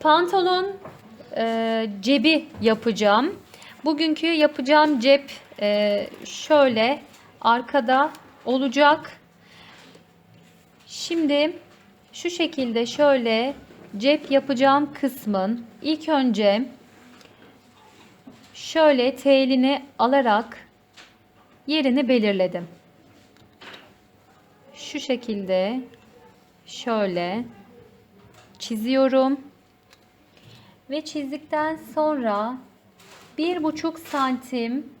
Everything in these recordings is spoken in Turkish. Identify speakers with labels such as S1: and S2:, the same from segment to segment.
S1: pantolon e, cebi yapacağım. Bugünkü yapacağım cep e, şöyle arkada olacak. Şimdi şu şekilde şöyle cep yapacağım kısmın ilk önce şöyle telini alarak yerini belirledim. Şu şekilde şöyle çiziyorum. Ve çizdikten sonra bir buçuk santim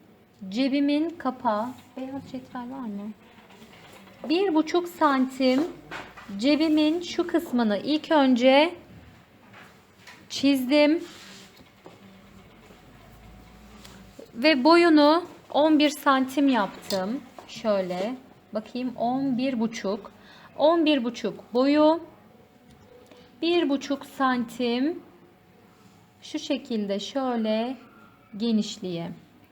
S1: cebimin kapağı beyaz cetvel var mı? Bir buçuk santim cebimin şu kısmını ilk önce çizdim. Ve boyunu 11 santim yaptım. Şöyle bakayım 11 buçuk. 11 buçuk boyu. Bir buçuk santim şu şekilde şöyle genişliği.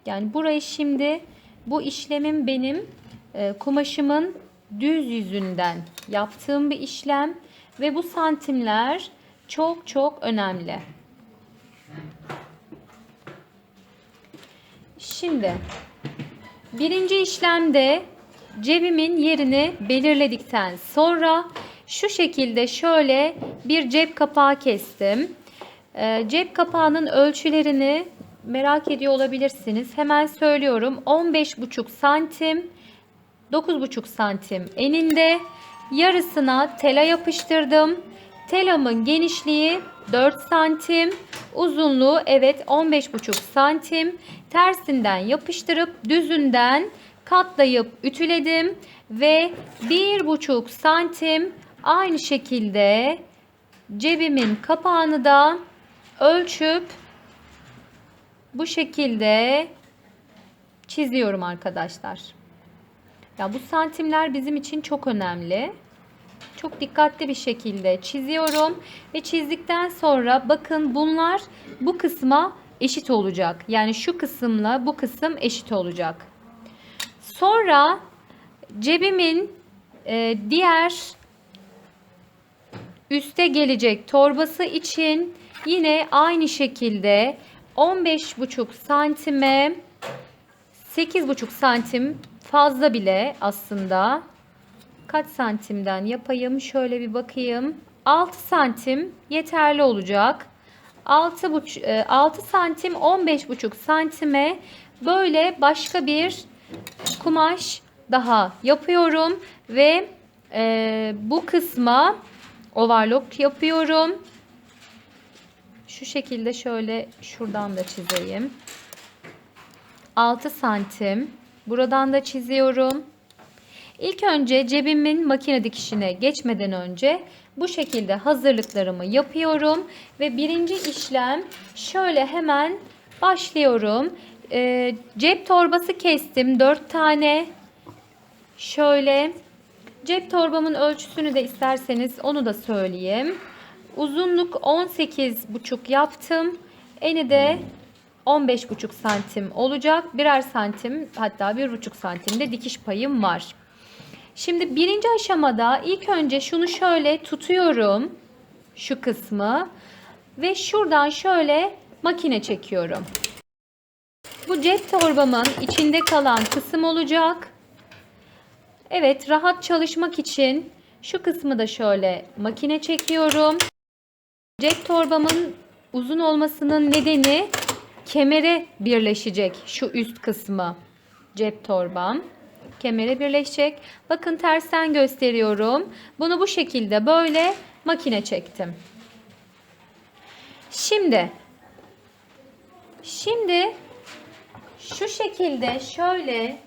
S1: Yani burayı şimdi bu işlemim benim e, kumaşımın düz yüzünden yaptığım bir işlem ve bu santimler çok çok önemli. Şimdi birinci işlemde cebimin yerini belirledikten sonra şu şekilde şöyle bir cep kapağı kestim. Ee, cep kapağının ölçülerini merak ediyor olabilirsiniz. Hemen söylüyorum. 15,5 santim 9,5 santim eninde yarısına tela yapıştırdım. Telamın genişliği 4 santim, uzunluğu evet 15,5 santim. Tersinden yapıştırıp düzünden katlayıp ütüledim ve 1,5 santim aynı şekilde cebimin kapağını da ölçüp bu şekilde çiziyorum arkadaşlar. Ya bu santimler bizim için çok önemli. Çok dikkatli bir şekilde çiziyorum ve çizdikten sonra bakın bunlar bu kısma eşit olacak. Yani şu kısımla bu kısım eşit olacak. Sonra cebimin e, diğer üste gelecek torbası için yine aynı şekilde 15,5 santime 8,5 santim fazla bile aslında. Kaç santimden yapayım? Şöyle bir bakayım. 6 santim yeterli olacak. 6, buç, 6 santim 15,5 santime böyle başka bir kumaş daha yapıyorum ve e, bu kısma overlock yapıyorum. Şu şekilde şöyle şuradan da çizeyim. 6 santim. Buradan da çiziyorum. İlk önce cebimin makine dikişine geçmeden önce bu şekilde hazırlıklarımı yapıyorum. Ve birinci işlem şöyle hemen başlıyorum. Ee, cep torbası kestim 4 tane. Şöyle cep torbamın ölçüsünü de isterseniz onu da söyleyeyim. Uzunluk 18,5 yaptım. Eni de 15,5 santim olacak. Birer santim hatta 1,5 santimde dikiş payım var. Şimdi birinci aşamada ilk önce şunu şöyle tutuyorum. Şu kısmı. Ve şuradan şöyle makine çekiyorum. Bu cep torbamın içinde kalan kısım olacak. Evet rahat çalışmak için şu kısmı da şöyle makine çekiyorum. Cep torbamın uzun olmasının nedeni kemere birleşecek şu üst kısmı. Cep torbam kemere birleşecek. Bakın tersten gösteriyorum. Bunu bu şekilde böyle makine çektim. Şimdi şimdi şu şekilde şöyle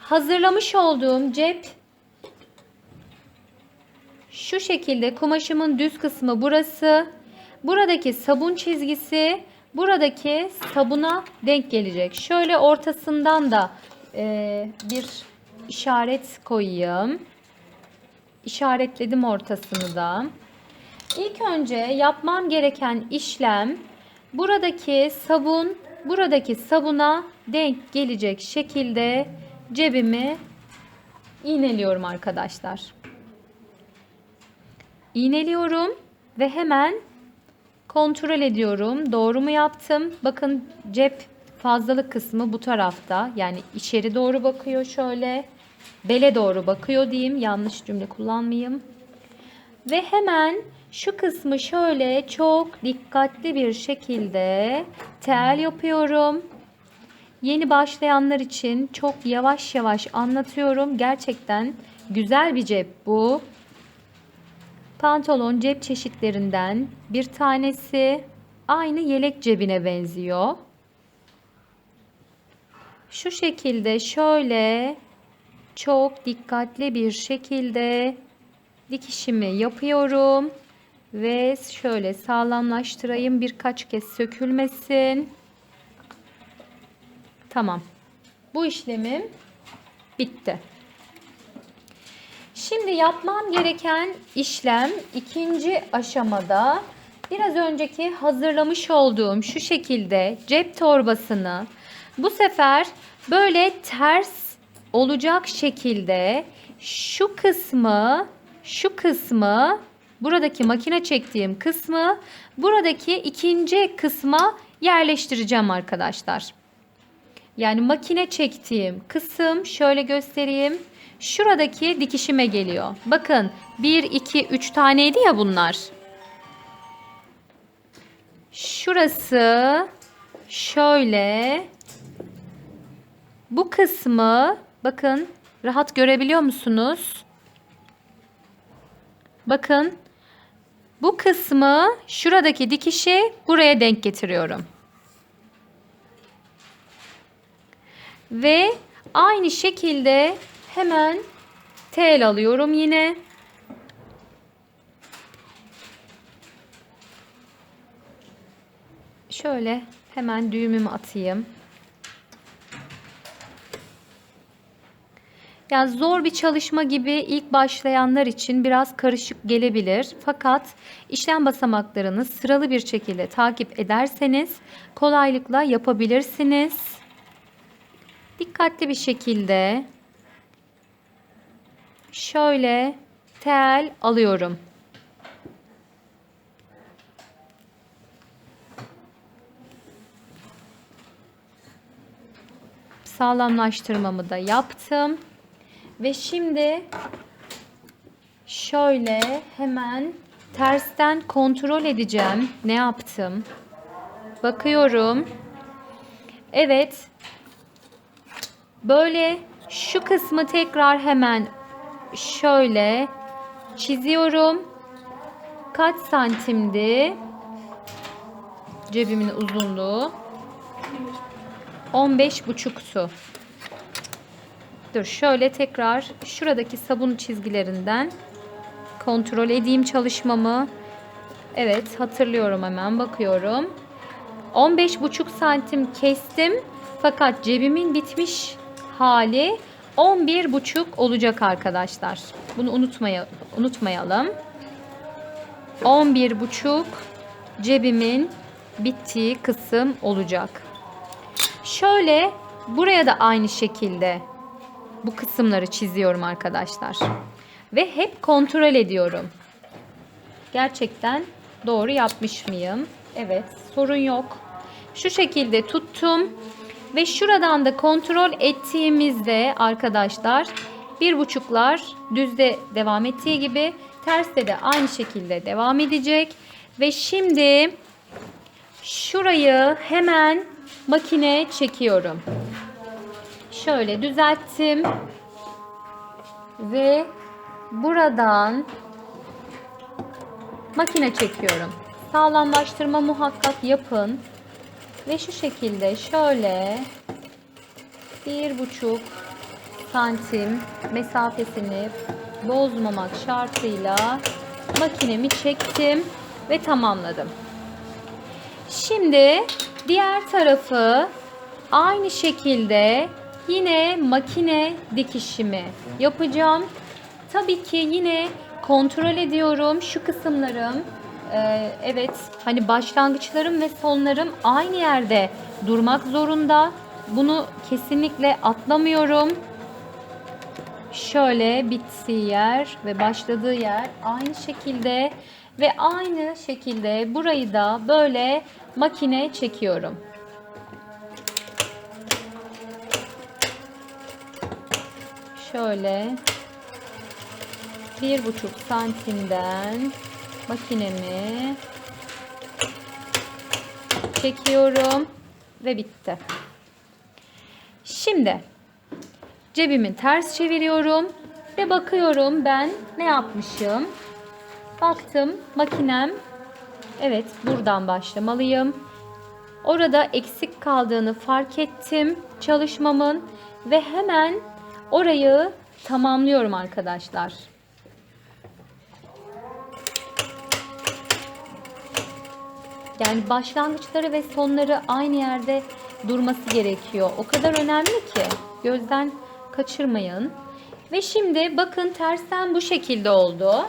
S1: hazırlamış olduğum cep şu şekilde kumaşımın düz kısmı burası. Buradaki sabun çizgisi buradaki sabuna denk gelecek. Şöyle ortasından da e, bir işaret koyayım. İşaretledim ortasını da. İlk önce yapmam gereken işlem buradaki sabun buradaki sabuna denk gelecek şekilde cebimi iğneliyorum arkadaşlar. İğneliyorum ve hemen kontrol ediyorum. Doğru mu yaptım? Bakın cep fazlalık kısmı bu tarafta. Yani içeri doğru bakıyor şöyle. Bele doğru bakıyor diyeyim. Yanlış cümle kullanmayayım. Ve hemen şu kısmı şöyle çok dikkatli bir şekilde tel yapıyorum. Yeni başlayanlar için çok yavaş yavaş anlatıyorum. Gerçekten güzel bir cep bu. Pantolon cep çeşitlerinden bir tanesi. Aynı yelek cebine benziyor. Şu şekilde şöyle çok dikkatli bir şekilde dikişimi yapıyorum ve şöyle sağlamlaştırayım birkaç kez sökülmesin. Tamam. Bu işlemim bitti. Şimdi yapmam gereken işlem ikinci aşamada biraz önceki hazırlamış olduğum şu şekilde cep torbasını bu sefer böyle ters olacak şekilde şu kısmı şu kısmı buradaki makine çektiğim kısmı buradaki ikinci kısma yerleştireceğim arkadaşlar. Yani makine çektiğim kısım şöyle göstereyim. Şuradaki dikişime geliyor. Bakın 1, 2, 3 taneydi ya bunlar. Şurası şöyle. Bu kısmı bakın rahat görebiliyor musunuz? Bakın bu kısmı şuradaki dikişi buraya denk getiriyorum. Ve aynı şekilde hemen tel alıyorum yine. Şöyle hemen düğümümü atayım. Yani zor bir çalışma gibi ilk başlayanlar için biraz karışık gelebilir. Fakat işlem basamaklarını sıralı bir şekilde takip ederseniz kolaylıkla yapabilirsiniz. Dikkatli bir şekilde şöyle tel alıyorum. Sağlamlaştırmamı da yaptım. Ve şimdi şöyle hemen tersten kontrol edeceğim. Ne yaptım? Bakıyorum. Evet. Böyle şu kısmı tekrar hemen şöyle çiziyorum. Kaç santimdi? Cebimin uzunluğu. 15 buçuktu. Dur şöyle tekrar şuradaki sabun çizgilerinden kontrol edeyim çalışmamı. Evet hatırlıyorum hemen bakıyorum. 15 buçuk santim kestim. Fakat cebimin bitmiş hali 11 buçuk olacak arkadaşlar. Bunu unutmaya, unutmayalım. 11 buçuk cebimin bittiği kısım olacak. Şöyle buraya da aynı şekilde bu kısımları çiziyorum arkadaşlar. Ve hep kontrol ediyorum. Gerçekten doğru yapmış mıyım? Evet sorun yok. Şu şekilde tuttum. Ve şuradan da kontrol ettiğimizde arkadaşlar bir buçuklar düzde devam ettiği gibi terste de aynı şekilde devam edecek. Ve şimdi şurayı hemen makine çekiyorum. Şöyle düzelttim. Ve buradan makine çekiyorum. Sağlamlaştırma muhakkak yapın. Ve şu şekilde şöyle bir buçuk santim mesafesini bozmamak şartıyla makinemi çektim ve tamamladım. Şimdi diğer tarafı aynı şekilde yine makine dikişimi yapacağım. Tabii ki yine kontrol ediyorum şu kısımlarım ee, evet hani başlangıçlarım ve sonlarım aynı yerde durmak zorunda. Bunu kesinlikle atlamıyorum. şöyle bittiği yer ve başladığı yer aynı şekilde ve aynı şekilde burayı da böyle makine çekiyorum. Şöyle bir buçuk santimden makinemi çekiyorum ve bitti. Şimdi cebimi ters çeviriyorum ve bakıyorum ben ne yapmışım. Baktım makinem evet buradan başlamalıyım. Orada eksik kaldığını fark ettim çalışmamın ve hemen orayı tamamlıyorum arkadaşlar. Yani başlangıçları ve sonları aynı yerde durması gerekiyor. O kadar önemli ki gözden kaçırmayın. Ve şimdi bakın tersten bu şekilde oldu.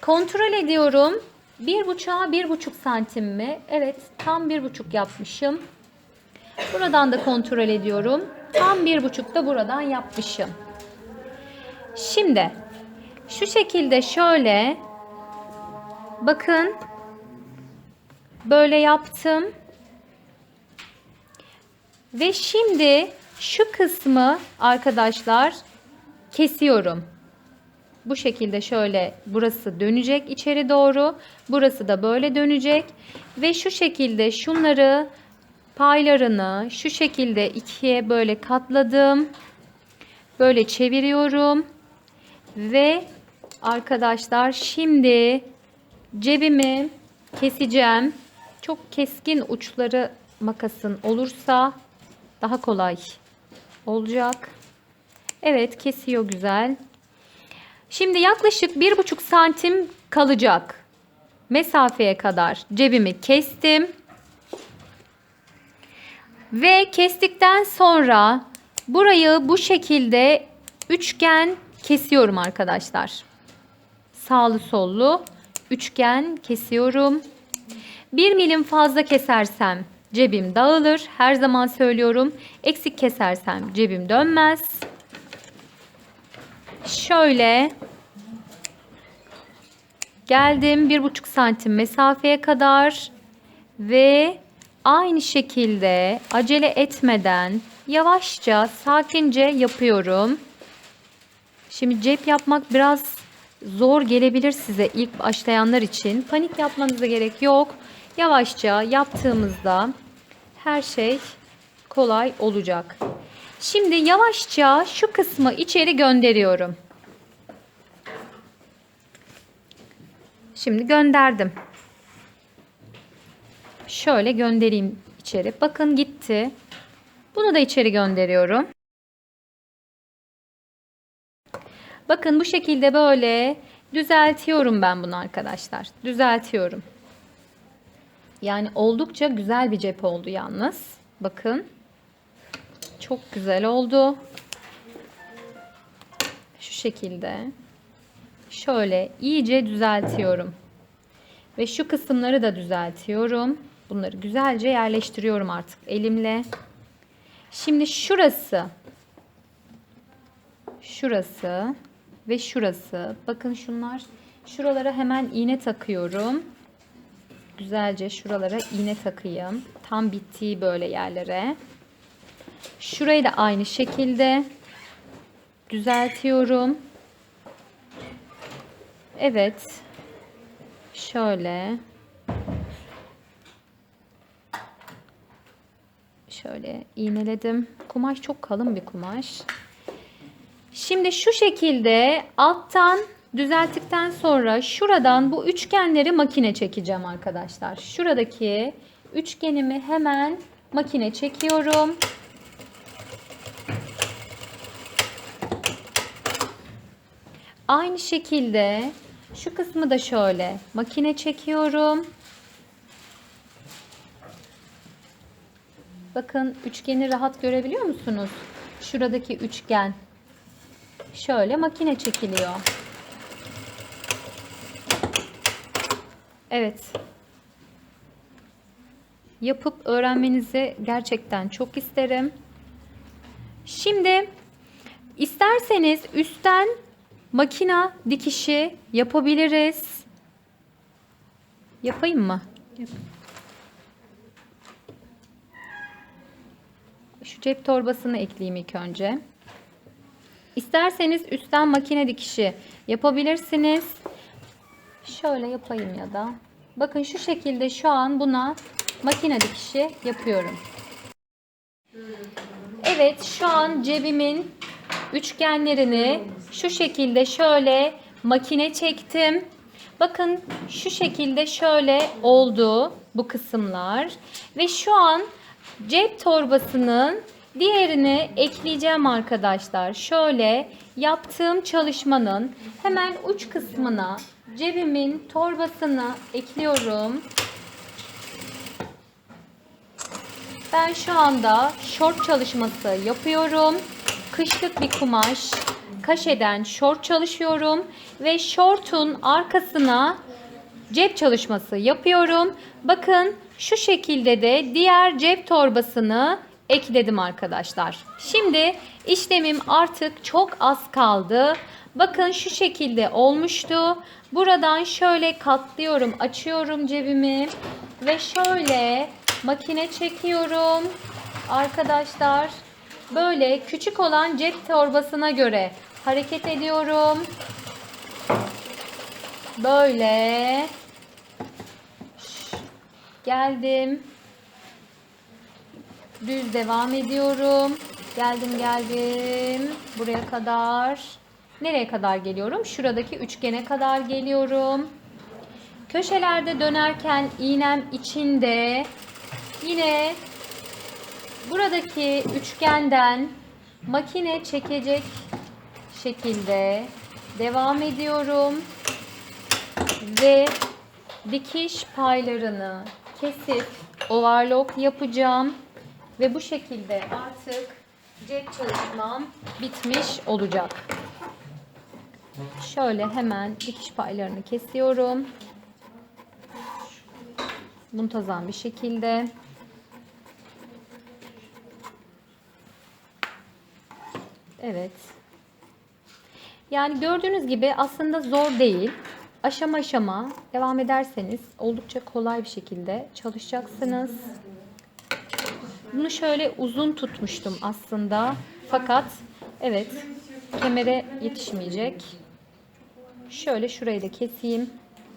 S1: Kontrol ediyorum. Bir buçuğa bir buçuk santim mi? Evet tam bir buçuk yapmışım. Buradan da kontrol ediyorum. Tam bir buçuk da buradan yapmışım. Şimdi şu şekilde şöyle bakın böyle yaptım. Ve şimdi şu kısmı arkadaşlar kesiyorum. Bu şekilde şöyle burası dönecek içeri doğru. Burası da böyle dönecek. Ve şu şekilde şunları paylarını şu şekilde ikiye böyle katladım. Böyle çeviriyorum. Ve arkadaşlar şimdi cebimi keseceğim. Çok keskin uçları makasın olursa daha kolay olacak. Evet kesiyor güzel. Şimdi yaklaşık bir buçuk santim kalacak mesafeye kadar cebimi kestim. Ve kestikten sonra burayı bu şekilde üçgen kesiyorum arkadaşlar. Sağlı sollu üçgen kesiyorum. Bir milim fazla kesersem cebim dağılır. Her zaman söylüyorum. Eksik kesersem cebim dönmez. Şöyle geldim bir buçuk santim mesafeye kadar ve aynı şekilde acele etmeden yavaşça sakince yapıyorum. Şimdi cep yapmak biraz zor gelebilir size ilk başlayanlar için. Panik yapmanıza gerek yok. Yavaşça yaptığımızda her şey kolay olacak. Şimdi yavaşça şu kısmı içeri gönderiyorum. Şimdi gönderdim. Şöyle göndereyim içeri. Bakın gitti. Bunu da içeri gönderiyorum. Bakın bu şekilde böyle düzeltiyorum ben bunu arkadaşlar. Düzeltiyorum. Yani oldukça güzel bir cep oldu yalnız. Bakın. Çok güzel oldu. Şu şekilde. Şöyle iyice düzeltiyorum. Ve şu kısımları da düzeltiyorum. Bunları güzelce yerleştiriyorum artık elimle. Şimdi şurası. Şurası ve şurası. Bakın şunlar. Şuralara hemen iğne takıyorum. Güzelce şuralara iğne takayım. Tam bittiği böyle yerlere. Şurayı da aynı şekilde düzeltiyorum. Evet. Şöyle. Şöyle iğneledim. Kumaş çok kalın bir kumaş. Şimdi şu şekilde alttan düzelttikten sonra şuradan bu üçgenleri makine çekeceğim arkadaşlar. Şuradaki üçgenimi hemen makine çekiyorum. Aynı şekilde şu kısmı da şöyle makine çekiyorum. Bakın üçgeni rahat görebiliyor musunuz? Şuradaki üçgen şöyle makine çekiliyor. Evet. Yapıp öğrenmenizi gerçekten çok isterim. Şimdi İsterseniz üstten makina dikişi yapabiliriz. Yapayım mı?
S2: Yap.
S1: Şu cep torbasını ekleyeyim ilk önce. İsterseniz üstten makine dikişi yapabilirsiniz. Şöyle yapayım ya da. Bakın şu şekilde şu an buna makine dikişi yapıyorum. Evet şu an cebimin üçgenlerini şu şekilde şöyle makine çektim. Bakın şu şekilde şöyle oldu bu kısımlar. Ve şu an cep torbasının diğerini ekleyeceğim arkadaşlar. Şöyle yaptığım çalışmanın hemen uç kısmına cebimin torbasını ekliyorum. Ben şu anda şort çalışması yapıyorum. Kışlık bir kumaş, kaşeden şort çalışıyorum ve şortun arkasına cep çalışması yapıyorum. Bakın şu şekilde de diğer cep torbasını ekledim arkadaşlar. Şimdi işlemim artık çok az kaldı. Bakın şu şekilde olmuştu. Buradan şöyle katlıyorum, açıyorum cebimi ve şöyle makine çekiyorum. Arkadaşlar böyle küçük olan cep torbasına göre hareket ediyorum. Böyle geldim. Düz devam ediyorum. Geldim geldim. Buraya kadar. Nereye kadar geliyorum? Şuradaki üçgene kadar geliyorum. Köşelerde dönerken iğnem içinde. Yine buradaki üçgenden makine çekecek şekilde devam ediyorum. Ve dikiş paylarını kesip overlock yapacağım. Ve bu şekilde artık cep çalışmam bitmiş olacak. Şöyle hemen dikiş paylarını kesiyorum. Muntazam bir şekilde. Evet. Yani gördüğünüz gibi aslında zor değil. Aşama aşama devam ederseniz oldukça kolay bir şekilde çalışacaksınız. Bunu şöyle uzun tutmuştum aslında. Fakat evet kemere yetişmeyecek. Şöyle şurayı da keseyim.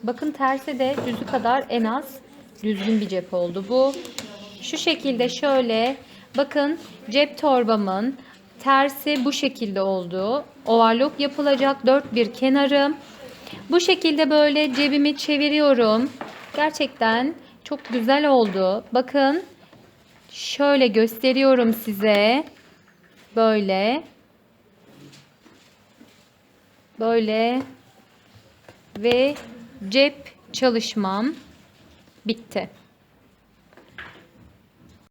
S1: Bakın tersi de düzü kadar en az düzgün bir cep oldu bu. Şu şekilde şöyle bakın cep torbamın tersi bu şekilde oldu. Overlock yapılacak dört bir kenarım. Bu şekilde böyle cebimi çeviriyorum. Gerçekten çok güzel oldu. Bakın şöyle gösteriyorum size. Böyle. Böyle. Ve cep çalışmam bitti.